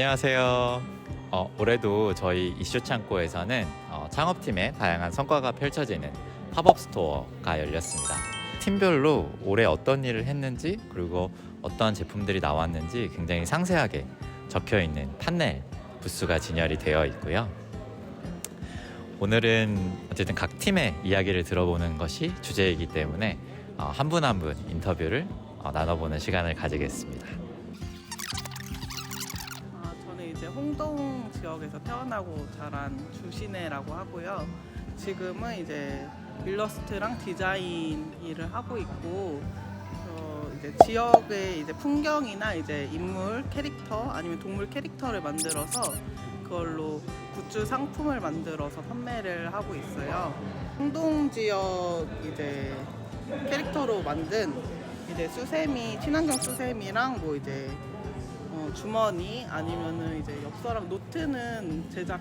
안녕하세요. 어, 올해도 저희 이슈 창고에서는 어, 창업팀의 다양한 성과가 펼쳐지는 팝업 스토어가 열렸습니다. 팀별로 올해 어떤 일을 했는지 그리고 어떠한 제품들이 나왔는지 굉장히 상세하게 적혀 있는 판넬 부스가 진열이 되어 있고요. 오늘은 어쨌든 각 팀의 이야기를 들어보는 것이 주제이기 때문에 어, 한분 한 분 인터뷰를 어, 나눠보는 시간을 가지겠습니다. 홍동 지역에서 태어나고 자란 주신혜라고 하고요. 지금은 이제 일러스트랑 디자인 일을 하고 있고 어, 이제 지역의 이제 풍경이나 이제 인물 캐릭터 아니면 동물 캐릭터를 만들어서 그걸로 굿즈 상품을 만들어서 판매를 하고 있어요. 홍동 지역 이제 캐릭터로 만든 이제 수세미 친환경 수세미랑 뭐 이제 어, 주머니 아니면은 이제 엽서랑 노트는 제작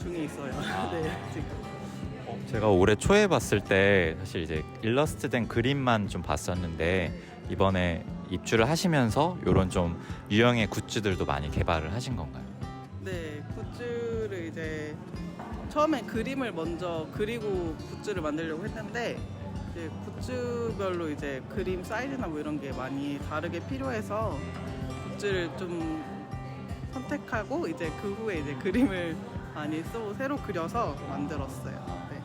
중에 있어요. 네, 지금. 제가 올해 초에 봤을 때 사실 이제 일러스트된 그림만 좀 봤었는데 이번에 입주를 하시면서 이런 좀 유형의 굿즈들도 많이 개발을 하신 건가요? 네, 굿즈를 이제 처음에 그림을 먼저 그리고 굿즈를 만들려고 했는데 이제 굿즈별로 이제 그림 사이즈나 뭐 이런 게 많이 다르게 필요해서 굿즈를 좀 선택하고 이제 그 후에 이제 그림을 많이 쓰고 새로 그려서 만들었어요. 네.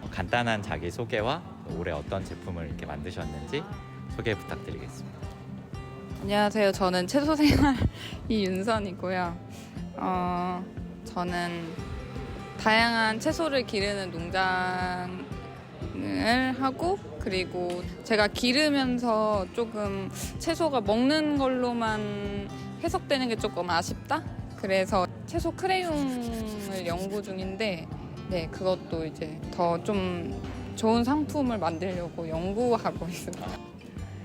어, 간단한 자기 소개와 올해 어떤 제품을 이렇게 만드셨는지 소개 부탁드리겠습니다. 안녕하세요. 저는 채소생활 이윤선이고요. 어, 저는 다양한 채소를 기르는 농장을 하고 그리고 제가 기르면서 조금 채소가 먹는 걸로만 해석되는 게 조금 아쉽다. 그래서 채소 크레용을 연구 중인데 네 그것도 이제 더 좀 좋은 상품을 만들려고 연구하고 있습니다.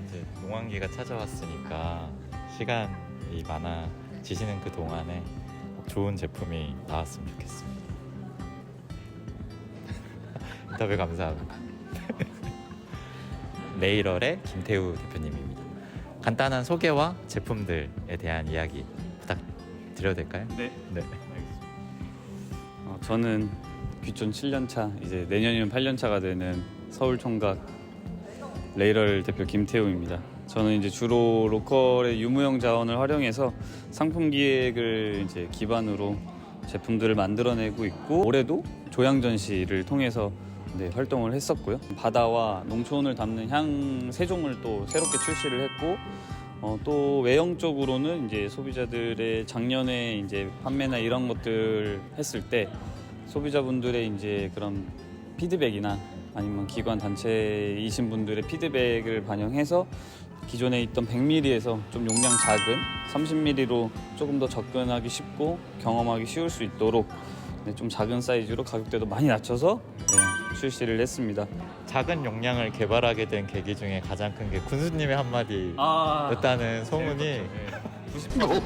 이제 농한기가 찾아왔으니까 시간이 많아지시는 그 동안에 좋은 제품이 나왔으면 좋겠습니다. 인터뷰 감사합니다. 레이럴의 김태우 대표님입니다. 간단한 소개와 제품들에 대한 이야기 부탁드려도 될까요? 네. 네. 어, 저는 귀촌 7년 차, 이제 내년이면 8년 차가 되는 서울 총각 레이럴 대표 김태우입니다. 저는 이제 주로 로컬의 유무형 자원을 활용해서 상품 기획을 이제 기반으로 제품들을 만들어내고 있고 올해도 조향 전시를 통해서 네, 활동을 했었고요. 바다와 농촌을 담는 향 세 종을 또 새롭게 출시를 했고 어, 또 외형 쪽으로는 이제 소비자들의 작년에 이제 판매나 이런 것들 했을 때 소비자분들의 이제 그런 피드백이나 아니면 기관 단체이신 분들의 피드백을 반영해서 기존에 있던 100ml에서 좀 용량 작은 30ml로 조금 더 접근하기 쉽고 경험하기 쉬울 수 있도록 네, 좀 작은 사이즈로 가격대도 많이 낮춰서 네, 출시를 했습니다. 작은 용량을 개발하게 된 계기 중에 가장 큰 게 군수님의 한마디 아, 였다는 소문이 90%잖아요.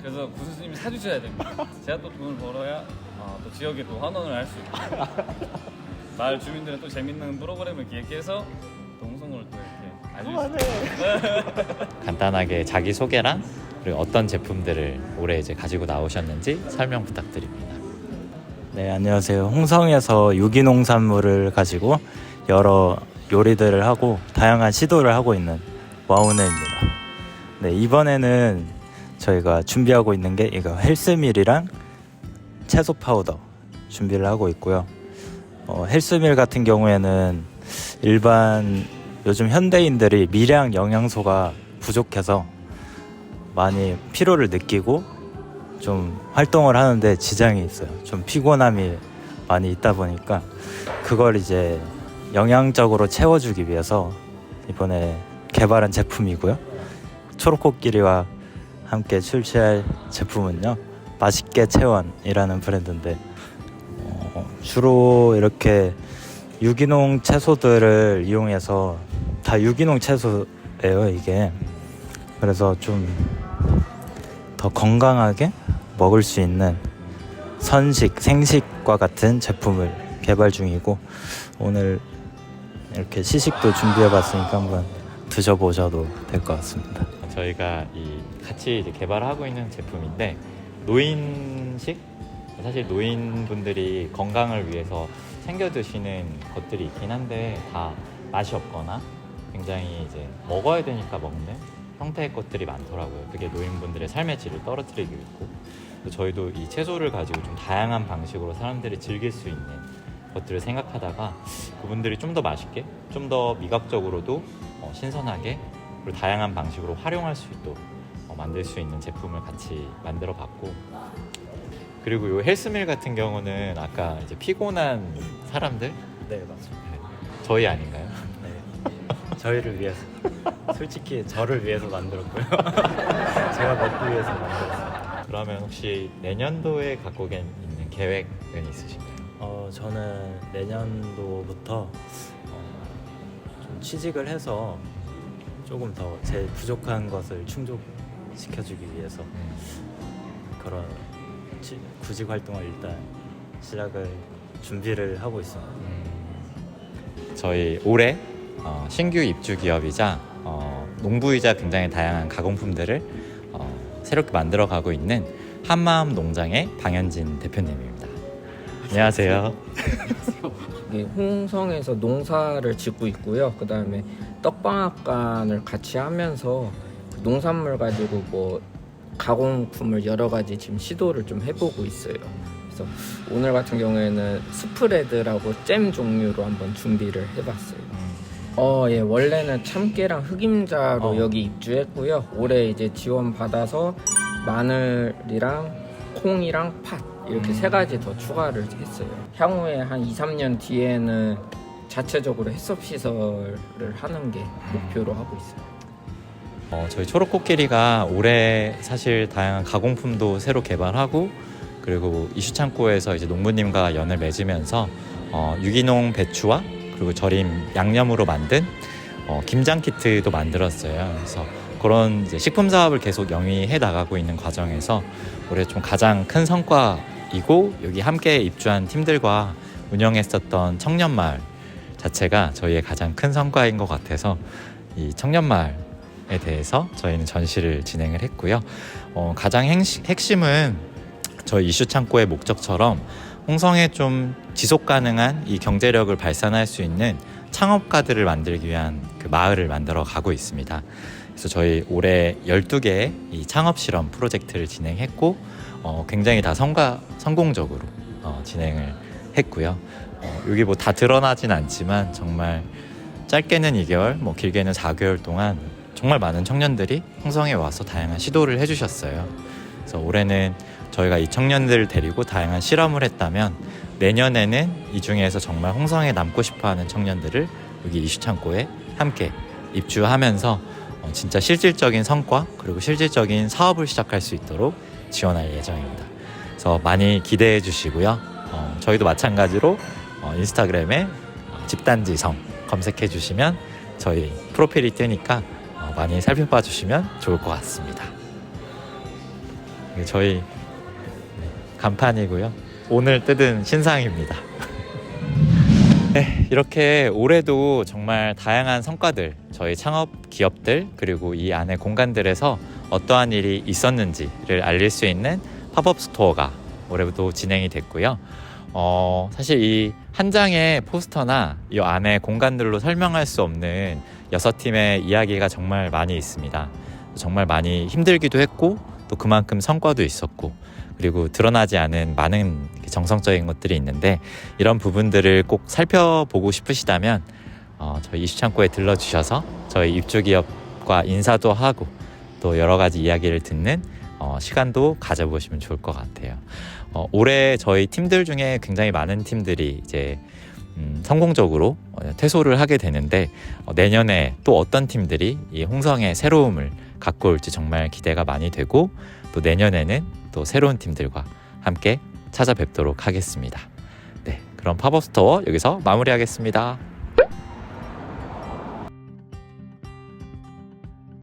그래서 구수스님이 사주셔야 됩니다. 제가 또 돈을 벌어야 어, 또 지역에 또 환원을 할 수 있고 마을 주민들은 또 재밌는 프로그램을 기획해서 또 홍성을 또 이렇게 알릴 수 있고 간단하게 자기 소개랑 그리고 어떤 제품들을 올해 이제 가지고 나오셨는지 설명 부탁드립니다. 네, 안녕하세요. 홍성에서 유기농산물을 가지고 여러 요리들을 하고 다양한 시도를 하고 있는 와우네입니다. 네, 이번에는 저희가 준비하고 있는 게 이거 헬스밀이랑 채소 파우더 준비를 하고 있고요. 어, 헬스밀 같은 경우에는 일반 요즘 현대인들이 미량 영양소가 부족해서 많이 피로를 느끼고 좀 활동을 하는데 지장이 있어요. 좀 피곤함이 많이 있다 보니까 그걸 이제 영양적으로 채워주기 위해서 이번에 개발한 제품이고요. 초록코끼리와 함께 출시할 제품은요. 맛있게 채원이라는 브랜드인데 어, 주로 이렇게 유기농 채소들을 이용해서 다 유기농 채소예요 이게 그래서 좀 더 건강하게 먹을 수 있는 선식, 생식과 같은 제품을 개발 중이고 오늘 이렇게 시식도 준비해 봤으니까 한번 드셔보셔도 될 것 같습니다. 저희가 이 같이 이제 개발하고 있는 제품인데 노인식 사실 노인분들이 건강을 위해서 챙겨 드시는 것들이 있긴 한데 다 맛이 없거나 굉장히 이제 먹어야 되니까 먹는 형태의 것들이 많더라고요. 그게 노인분들의 삶의 질을 떨어뜨리고 있고 또 저희도 이 채소를 가지고 좀 다양한 방식으로 사람들이 즐길 수 있는 것들을 생각하다가 그분들이 좀 더 맛있게, 좀 더 미각적으로도 어, 신선하게 그리고 다양한 방식으로 활용할 수 있도록 어, 만들 수 있는 제품을 같이 만들어 봤고 그리고 이 헬스밀 같은 경우는 아까 이제 피곤한 사람들 네 맞습니다. 저희 아닌가요? 네. 저희를 위해서 솔직히 저를 위해서 만들었고요. 제가 먹기 위해서 만들었어요. 그러면 혹시 내년도에 갖고 계- 있는 계획은 있으신가요? 어, 저는 내년도부터 어, 좀 취직을 해서 조금 더 제 부족한 것을 충족시켜주기 위해서 그런 취- 구직 활동을 일단 시작을 준비를 하고 있습니다. 저희 올해 어, 신규 입주 기업이자 어, 농부이자 굉장히 다양한 가공품들을 어, 새롭게 만들어 가고 있는 한마음 농장의 방현진 대표님입니다. 안녕하세요. 이 홍성에서 농사를 짓고 있고요. 그 다음에 떡방앗간을 같이 하면서 그 농산물 가지고 뭐 가공품을 여러 가지 지금 시도를 좀 해보고 있어요. 그래서 오늘 같은 경우에는 스프레드라고 잼 종류로 한번 준비를 해봤어요. 어, 예, 원래는 참깨랑 흑임자로 어. 여기 입주했고요. 올해 이제 지원 받아서 마늘이랑 콩이랑 팥 이렇게 세 가지 더 추가를 했어요. 향후에 한 2, 3년 뒤에는 자체적으로 해썹 시설을 하는 게 목표로 하고 있어요. 어, 저희 초록코끼리가 올해 사실 다양한 가공품도 새로 개발하고 그리고 이슈 창고에서 이제 농부님과 연을 맺으면서 어, 유기농 배추와 그리고 절임 양념으로 만든 어, 김장 키트도 만들었어요. 그래서 그런 식품 사업을 계속 영위해 나가고 있는 과정에서 올해 좀 가장 큰 성과이고 여기 함께 입주한 팀들과 운영했었던 청년마을 자체가 저희의 가장 큰 성과인 것 같아서 이 청년마을 에 대해서 저희는 전시를 진행을 했고요. 어, 가장 핵심은 저희 이슈 창고의 목적처럼 홍성에 좀 지속 가능한 이 경제력을 발산할 수 있는 창업가들을 만들기 위한 그 마을을 만들어 가고 있습니다. 그래서 저희 올해 12개의 이 창업 실험 프로젝트를 진행했고 어, 굉장히 다 성과 성공적으로 어, 진행을 했고요. 어, 여기 뭐 다 드러나진 않지만 정말 짧게는 2개월, 뭐 길게는 4개월 동안 정말 많은 청년들이 홍성에 와서 다양한 시도를 해주셨어요. 그래서 올해는 저희가 이 청년들을 데리고 다양한 실험을 했다면 내년에는 이 중에서 정말 홍성에 남고 싶어하는 청년들을 여기 이슈 창고에 함께 입주하면서 어, 진짜 실질적인 성과 그리고 실질적인 사업을 시작할 수 있도록 지원할 예정입니다. 그래서 많이 기대해 주시고요. 어, 저희도 마찬가지로 어, 인스타그램에 어, 집단지성 검색해 주시면 저희 프로필이 뜨니까 어, 많이 살펴봐 주시면 좋을 것 같습니다. 이게 저희 네, 간판이고요. 오늘 뜯은 신상입니다. 네, 이렇게 올해도 정말 다양한 성과들, 저희 창업 기업들, 그리고 이 안에 공간들에서 어떠한 일이 있었는지를 알릴 수 있는 팝업 스토어가 올해도 진행이 됐고요. 어, 사실 이 한 장의 포스터나 이 안에 공간들로 설명할 수 없는 여섯 팀의 이야기가 정말 많이 있습니다. 정말 많이 힘들기도 했고 또 그만큼 성과도 있었고 그리고 드러나지 않은 많은 정성적인 것들이 있는데 이런 부분들을 꼭 살펴보고 싶으시다면 어, 저희 이슈창고에 들러주셔서 저희 입주기업과 인사도 하고 또 여러 가지 이야기를 듣는 어, 시간도 가져보시면 좋을 것 같아요. 어, 올해 저희 팀들 중에 굉장히 많은 팀들이 이제 음, 성공적으로 어, 퇴소를 하게 되는데 어, 내년에 또 어떤 팀들이 이 홍성의 새로움을 갖고 올지 정말 기대가 많이 되고 또 내년에는 또 새로운 팀들과 함께 찾아뵙도록 하겠습니다. 네, 그럼 팝업 스토어 여기서 마무리하겠습니다.